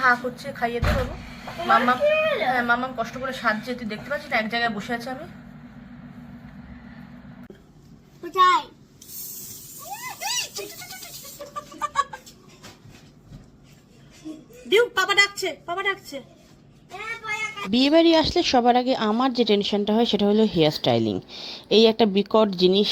হা করছে খাইয়ে দে বাবু মাম্মাম হ্যাঁ মাম্মাম কষ্ট করে সাজছে তুই দেখতে পাচ্ছিস না? এক জায়গায় বসে আছে আমি। কোথায়? দিউ বাবা ডাকছে বাবা ডাকছে। বিয়ে বাড়ি আসলে সবার আগে আমার যে টেনশনটা হয় সেটা হলো হেয়ার স্টাইলিং এই একটা বিকট জিনিস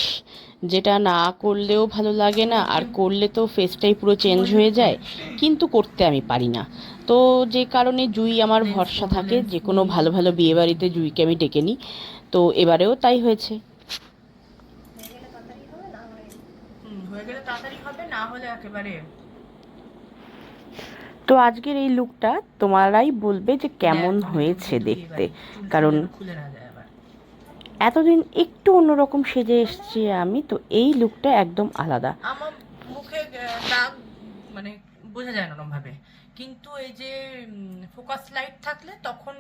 যেটা না করলেও ভালো লাগে না আর করলে তো ফেসটাই পুরো চেঞ্জ হয়ে যায় কিন্তু করতে আমি পারি না। তো যে কারণে জুই আমার ভরসা থাকে যে কোনো ভালো ভালো বিয়ে বাড়িতে জুইকে আমি ডেকে নিই। তো এবারেও তাই হয়েছে। হুম, হয়ে গেলে তাড়াতাড়ি হবে না হলে একেবারে তো আজকের এই লুকটা তোমারাই বলবে যে কেমন হ্যাঁ, হয়েছে দেখতে। কারণ খুলে না যায়। আবার এতদিন একটু অন্যরকম সেজে এসছি আমি, তো এই লুকটা একদম আলাদা। আমার মুখে দাগ মানে বোঝা যায় না ওরকম ভাবে কিন্তু এই যে ফোকাস লাইট থাকলে তখন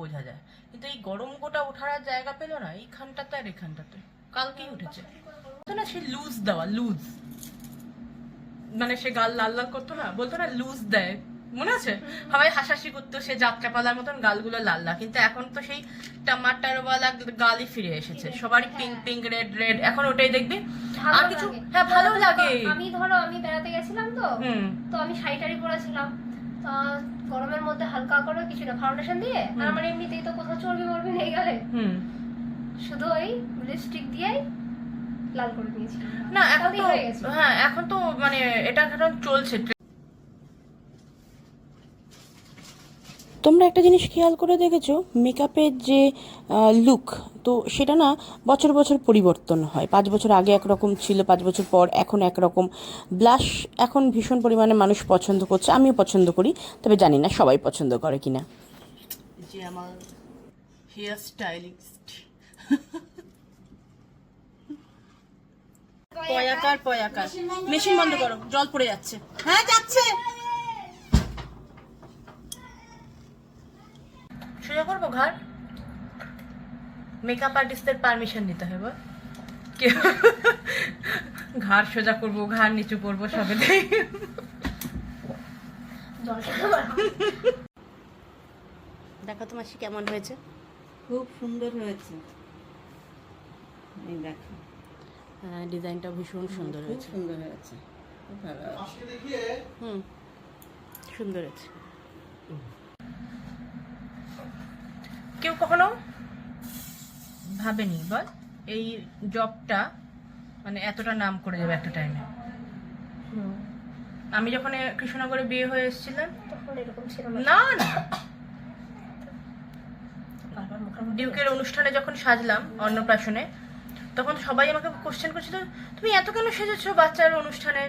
বোঝা যায়। কিন্তু এই গরম গোটা ওঠার জায়গা পেল না, এইখানটাতে আর এখানটাতে। কালকেই উঠেছে। না সে লুজ দেওয়া লুজ মানে সে গাল লাল লাল করতো না, বলতো না লুজ দেয়। মনে আছে? সবাই হাসাহাসি করতো সে যাত্রাপালার মতন গালগুলো লাল লাল। কিন্তু এখন তো সেই টমাটারওয়ালা গালই ফিরে এসেছে। সবারই পিঙ্ক পিঙ্ক রেড রেড এখন ওটাই দেখবি। আর কিছু হ্যাঁ ভালো লাগে। আমি ধরো আমি বেড়াতে গেছিলাম তো। তো আমি শাড়ি পরেছিলাম। তো গরমের মধ্যে হালকা করে কিছু না ফাউন্ডেশন দিয়ে আর আমার এমনিতেই তো কোথাও চর্বি মরবি নেই গেলে। হুম। শুধু ওই লিপস্টিক দিয়েই লাল করে নিয়েছি না এখন তো হয়ে গেছে। হ্যাঁ এখন তো মানে এটা এখন চলছে তোমরা একটা জিনিস খেয়াল করে দেখেছ? মেকআপের যে লুক তো সেটা না বছর বছর পরিবর্তন হয়। পাঁচ বছর আগে একরকম ছিল পাঁচ বছর পর এখন একরকম। ব্লাশ এখন ভীষণ পরিমাণে মানুষ পছন্দ করছে আমিও পছন্দ করি তবে জানি না সবাই পছন্দ করে কিনা। যে আমার হেয়ার স্টাইলিস্ট পয়াকার পয়াকার মেশিন বন্ধ করো জল পড়ে যাচ্ছে। হ্যাঁ যাচ্ছে। সোজা করব ঘর? মেকআপ আর্টিস্টদের পারমিশন নিতে হবে কেউ ঘাড় সোজা করব ঘাড় নিচু করব সবে দেখো তো মাসি কেমন হয়েছে? খুব সুন্দর হয়েছে। এই দেখো। হ্যাঁ ডিজাইনটা ভীষণ সুন্দর হয়েছে। সুন্দর হয়েছে। হুম সুন্দর হয়েছে। কেউ কখনো ভাবেনি? বল এই জবটা মানে এতটা নাম করে যাবে একটা টাইমে আমি যখন কৃষ্ণনগরে বিয়ে হয়ে এসেছিলাম তখন এরকম ছিল না। না ডিউকের অনুষ্ঠানে যখন সাজলাম অন্নপ্রাশনে তখন সবাই আমাকে কোশ্চেন করছিল তুমি এত কেন সেজেছো বাচ্চার অনুষ্ঠানে?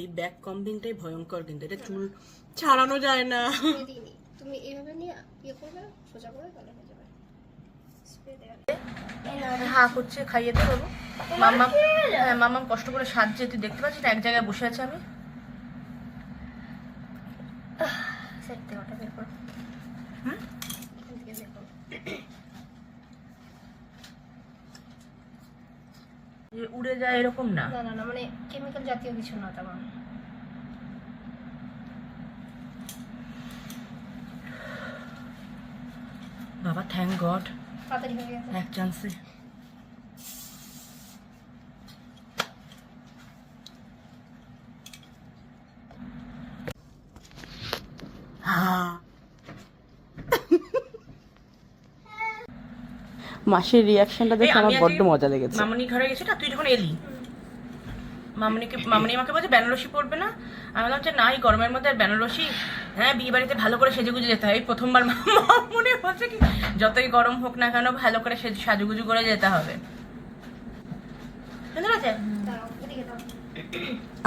এই ব্যাক কম্বিংটাই ভয়ঙ্কর কিন্তু এটা চুল ছাড়ানো যায় না। তুমি এইভাবে নিয়ে ইয়ে করবে সোজা করে তাহলে হয়ে যাবে হা করছে খাইয়ে মাম্মাম হ্যাঁ মাম্মাম কষ্ট করে সাজছে তুই দেখতে পাচ্ছিস না এক জায়গায় বসে আছে আমি। উড়ে যায় এরকম না? না না না মানে কেমিক্যাল জাতীয় কিছু না তেমন। বাবা থ্যাংক গড হয়ে এক চান্সে মাসির রিয়াকশনটা দেখে আমার বড্ড মজা লেগেছে। মামনি ঘরে গেছে না তুই যখন এলি মামনিকে মামনি আমাকে বলছে বেনারসি পরবে না? আমি বললাম যে না এই গরমের মধ্যে আর বেনারসি। হ্যাঁ বিয়ে বাড়িতে ভালো করে সেজে গুজে যেতে হয়। এই প্রথমবার মামনি বলছে কি যতই গরম হোক না কেন ভালো করে সেজে সাজুগুজু করে যেতে হবে।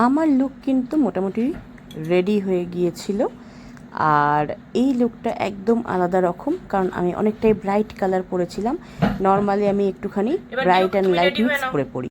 আমার লুক কিন্তু মোটামুটি রেডি হয়ে গিয়েছিল। আর এই লুকটা একদম আলাদা রকম কারণ আমি অনেকটাই ব্রাইট কালার পরেছিলাম। নর্মালি আমি একটুখানি ব্রাইট অ্যান্ড লাইট মিক্স করে পরি।